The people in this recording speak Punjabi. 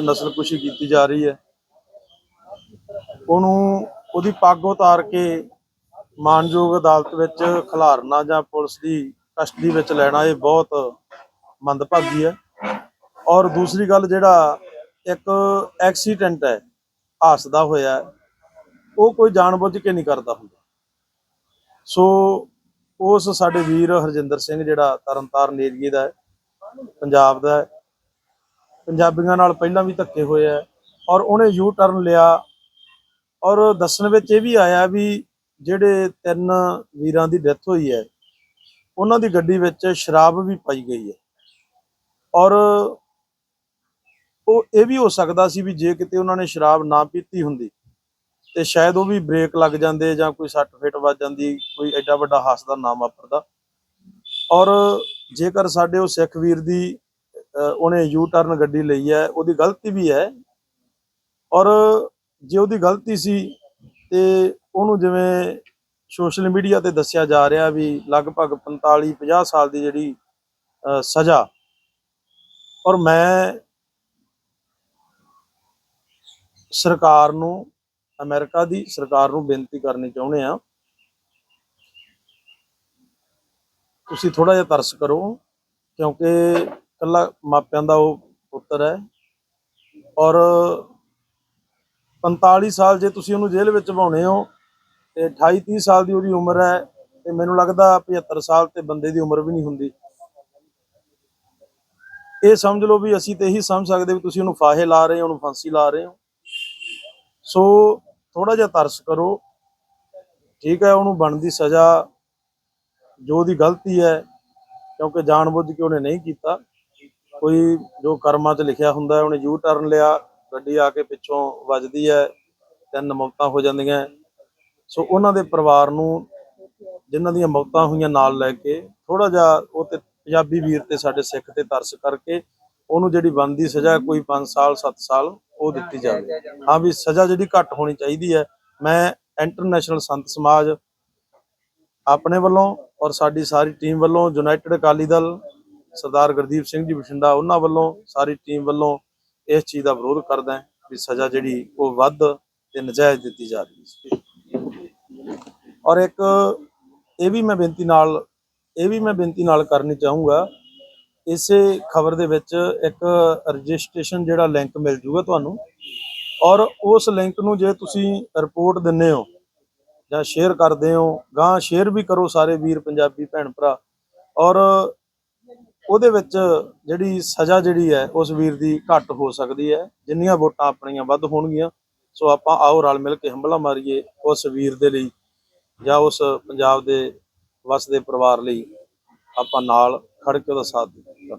ਨਸਲਕੁਸ਼ੀ ਕੀਤੀ ਜਾ ਰਹੀ ਹੈ। ਉਹਨੂੰ ਉਹਦੀ ਪੱਗ ਉਤਾਰ ਕੇ ਮਾਨਯੋਗ ਅਦਾਲਤ ਵਿੱਚ ਖਿਲਾਰਨਾ ਜਾਂ ਪੁਲਿਸ ਦੀ ਕਸਟਡੀ ਵਿੱਚ ਲੈਣਾ ਇਹ ਬਹੁਤ ਮੰਦਭਾਗੀ ਹੈ। ਔਰ ਦੂਸਰੀ ਗੱਲ ਜਿਹੜਾ ਇੱਕ ਐਕਸੀਡੈਂਟ ਹੈ ਹਾਸਦਾ ਹੋਇਆ ਹੈ, ਉਹ ਕੋਈ ਜਾਣਬੁੱਝ ਕੇ ਨਹੀਂ ਕਰਦਾ ਹੁੰਦਾ। ਸੋ ਉਸ ਸਾਡੇ ਵੀਰ ਹਰਜਿੰਦਰ ਸਿੰਘ ਜਿਹੜਾ ਤਰਨਤਾਰਨ ਏਰੀਏ ਦਾ ਹੈ ਪੰਜਾਬ ਦਾ ਹੈ ਪੰਜਾਬੀਆਂ ਨਾਲ ਪਹਿਲਾਂ ਵੀ ਧੱਕੇ ਹੋਏ ਆ ਔਰ ਉਹਨੇ ਯੂ ਟਰਨ ਲਿਆ। ਔਰ ਦੱਸਣ ਵਿੱਚ ਇਹ ਵੀ ਆਇਆ ਵੀ ਜਿਹੜੇ ਤਿੰਨ ਵੀਰਾਂ ਦੀ ਡੈਥ ਹੋਈ ਹੈ, ਉਹਨਾਂ ਦੀ ਗੱਡੀ ਵਿੱਚ ਸ਼ਰਾਬ ਵੀ ਪਾਈ ਗਈ ਹੈ। ਔਰ ਉਹ ਇਹ ਵੀ ਹੋ ਸਕਦਾ ਸੀ ਵੀ ਜੇ ਕਿਤੇ ਉਹਨਾਂ ਨੇ ਸ਼ਰਾਬ ਨਾ ਪੀਤੀ ਹੁੰਦੀ ਤੇ ਸ਼ਾਇਦ ਉਹ ਵੀ ਬ੍ਰੇਕ ਲੱਗ ਜਾਂਦੇ ਜਾਂ ਕੋਈ ਸੱਟ ਫੇਟ ਵੱਜ ਜਾਂਦੀ, ਕੋਈ ਐਡਾ ਵੱਡਾ ਹਾਦਸਾ ਨਾ ਵਾਪਰਦਾ। ਔਰ ਜੇਕਰ ਸਾਡੇ ਉਹ ਸਿੱਖ ਵੀਰ ਦੀ ਉਹਨੇ ਯੂ ਟਰਨ ਗੱਡੀ ਲਈ ਹੈ, ਉਹਦੀ ਗਲਤੀ ਵੀ ਹੈ। ਔਰ ਜੇ ਉਹਦੀ ਗਲਤੀ ਸੀ ਤੇ ਉਹਨੂੰ ਜਿਵੇਂ ਸੋਸ਼ਲ ਮੀਡੀਆ ਤੇ ਦੱਸਿਆ ਜਾ ਰਿਹਾ ਵੀ ਲਗਭਗ 45 50 ਸਾਲ ਦੀ ਜਿਹੜੀ ਸਜ਼ਾ। ਔਰ ਮੈਂ ਸਰਕਾਰ ਨੂੰ, ਅਮਰੀਕਾ ਦੀ ਸਰਕਾਰ ਨੂੰ ਬੇਨਤੀ ਕਰਨੀ ਚਾਹੁੰਦੇ ਆ ਤੁਸੀਂ ਥੋੜਾ ਜਿਹਾ ਤਰਸ ਕਰੋ, ਕਿਉਂਕਿ ਇਕੱਲਾ ਮਾਪਿਆਂ ਦਾ ਉਹ ਪੁੱਤਰ ਹੈ। ਔਰ 45 ਸਾਲ ਜੇ ਤੁਸੀਂ ਉਹਨੂੰ ਜੇਲ੍ਹ ਵਿੱਚ ਪਾਉਣੇ ਹੋ, ਤੇ 28 30 ਸਾਲ ਦੀ ਉਹਦੀ ਉਮਰ ਹੈ ਤੇ ਮੈਨੂੰ ਲੱਗਦਾ 75 ਸਾਲ ਤੇ ਬੰਦੇ ਦੀ ਉਮਰ ਵੀ ਨਹੀਂ ਹੁੰਦੀ। ਇਹ ਸਮਝ ਲਓ ਵੀ ਅਸੀਂ ਤੇ ਇਹੀ ਸਮਝ ਸਕਦੇ ਵੀ ਤੁਸੀਂ ਉਹਨੂੰ ਫਾਹੇ ਲਾ ਰਹੇ ਹੋ, ਉਹਨੂੰ ਫਾਂਸੀ ਲਾ ਰਹੇ ਹੋ। ਸੋ ਥੋੜਾ ਜਿਹਾ ਤਰਸ ਕਰੋ। ਠੀਕ ਹੈ, ਉਹਨੂੰ ਬਣਦੀ ਸਜ਼ਾ। ਜੋ ਉਹਦੀ ਗਲਤੀ ਹੈ, ਕਿਉਂਕਿ ਜਾਣਬੁੱਝ ਕੇ ਉਹਨੇ ਨਹੀਂ ਕੀਤਾ। ਕੋਈ ਜੋ ਕਰਮਾਂ 'ਚ ਲਿਖਿਆ ਹੁੰਦਾ ਉਹਨੇ ਯੂ ਟਰਨ ਲਿਆ, ਗੱਡੀ ਆ ਕੇ ਪਿੱਛੋਂ ਵੱਜਦੀ ਹੈ, ਤਿੰਨ ਮੌਤਾਂ ਹੋ ਜਾਂਦੀਆਂ। ਸੋ ਉਹਨਾਂ ਦੇ ਪਰਿਵਾਰ ਨੂੰ ਜਿਨ੍ਹਾਂ ਦੀਆਂ ਮੌਤਾਂ ਹੋਈਆਂ ਨਾਲ ਲੈ ਕੇ ਥੋੜਾ ਜਿਹਾ ਉਹ ਤੇ ਪੰਜਾਬੀ ਵੀਰ ਤੇ ਸਾਡੇ ਸਿੱਖ ਤੇ ਤਰਸ ਕਰਕੇ ਉਹਨੂੰ ਜਿਹੜੀ ਬਣਦੀ ਸਜ਼ਾ ਕੋਈ 5 ਸਾਲ 7 ਸਾਲ ਉਹ ਦਿੱਤੀ ਜਾਵੇ। ਹਾਂ ਵੀ ਸਜ਼ਾ ਜਿਹੜੀ ਘੱਟ ਹੋਣੀ ਚਾਹੀਦੀ ਹੈ। ਮੈਂ ਇੰਟਰਨੈਸ਼ਨਲ ਸੰਤ ਸਮਾਜ ਆਪਣੇ ਵੱਲੋਂ ਔਰ ਸਾਡੀ ਸਾਰੀ ਟੀਮ ਵੱਲੋਂ ਯੂਨਾਈਟਿਡ ਅਕਾਲੀ ਦਲ ਸਰਦਾਰ ਗੁਰਦੀਪ ਸਿੰਘ ਜੀ ਬਠਿੰਡਾ, ਉਹਨਾਂ ਵੱਲੋਂ, ਸਾਰੀ ਟੀਮ ਵੱਲੋਂ ਇਸ ਚੀਜ਼ ਦਾ ਵਿਰੋਧ ਕਰਦਾ ਹੈ ਵੀ ਸਜ਼ਾ ਜਿਹੜੀ ਉਹ ਵੱਧ ਤੇ ਨਜਾਇਜ਼ ਦਿੱਤੀ ਜਾ ਰਹੀ ਹੈ ਔਰ ਇੱਕ ਇਹ ਵੀ ਮੈਂ ਬੇਨਤੀ ਨਾਲ, ਇਹ ਵੀ ਮੈਂ ਬੇਨਤੀ ਨਾਲ ਕਰਨੀ ਚਾਹੂੰਗਾ, ਇਸੇ ਖਬਰ ਦੇ ਵਿੱਚ ਇੱਕ ਰਜਿਸਟ੍ਰੇਸ਼ਨ ਜਿਹੜਾ ਲਿੰਕ ਮਿਲ ਜੂਗਾ ਤੁਹਾਨੂੰ, ਔਰ ਉਸ ਲਿੰਕ ਨੂੰ ਜੇ ਤੁਸੀਂ ਰਿਪੋਰਟ ਦਿੰਨੇ ਹੋ, ਜਾਂ ਸ਼ੇਅਰ ਕਰਦੇ ਹੋ ਗਾਂ ਸ਼ੇਅਰ ਵੀ ਕਰੋ ਸਾਰੇ ਵੀਰ, ਪੰਜਾਬੀ ਭੈਣ ਭਰਾ, ਔਰ ਉਹਦੇ ਵਿੱਚ ਜਿਹੜੀ ਸਜ਼ਾ ਜਿਹੜੀ ਹੈ, ਉਸ ਵੀਰ ਦੀ ਘੱਟ ਹੋ ਸਕਦੀ ਹੈ। ਜਿੰਨੀਆਂ ਵੋਟਾਂ ਆਪਣੀਆਂ ਵੱਧ ਹੋਣਗੀਆਂ, ਸੋ ਆਪਾਂ ਆਓ ਰਲ ਮਿਲ ਕੇ ਹੰਬਲਾ ਮਾਰੀਏ ਉਸ ਵੀਰ ਦੇ ਲਈ ਜਾਂ ਉਸ ਪੰਜਾਬ ਦੇ ਵਸਦੇ ਪਰਿਵਾਰ ਲਈ ਆਪਾਂ ਨਾਲ ਖੜ ਕੇ ਉਹਦਾ ਸਾਥ ਦੇਈਏ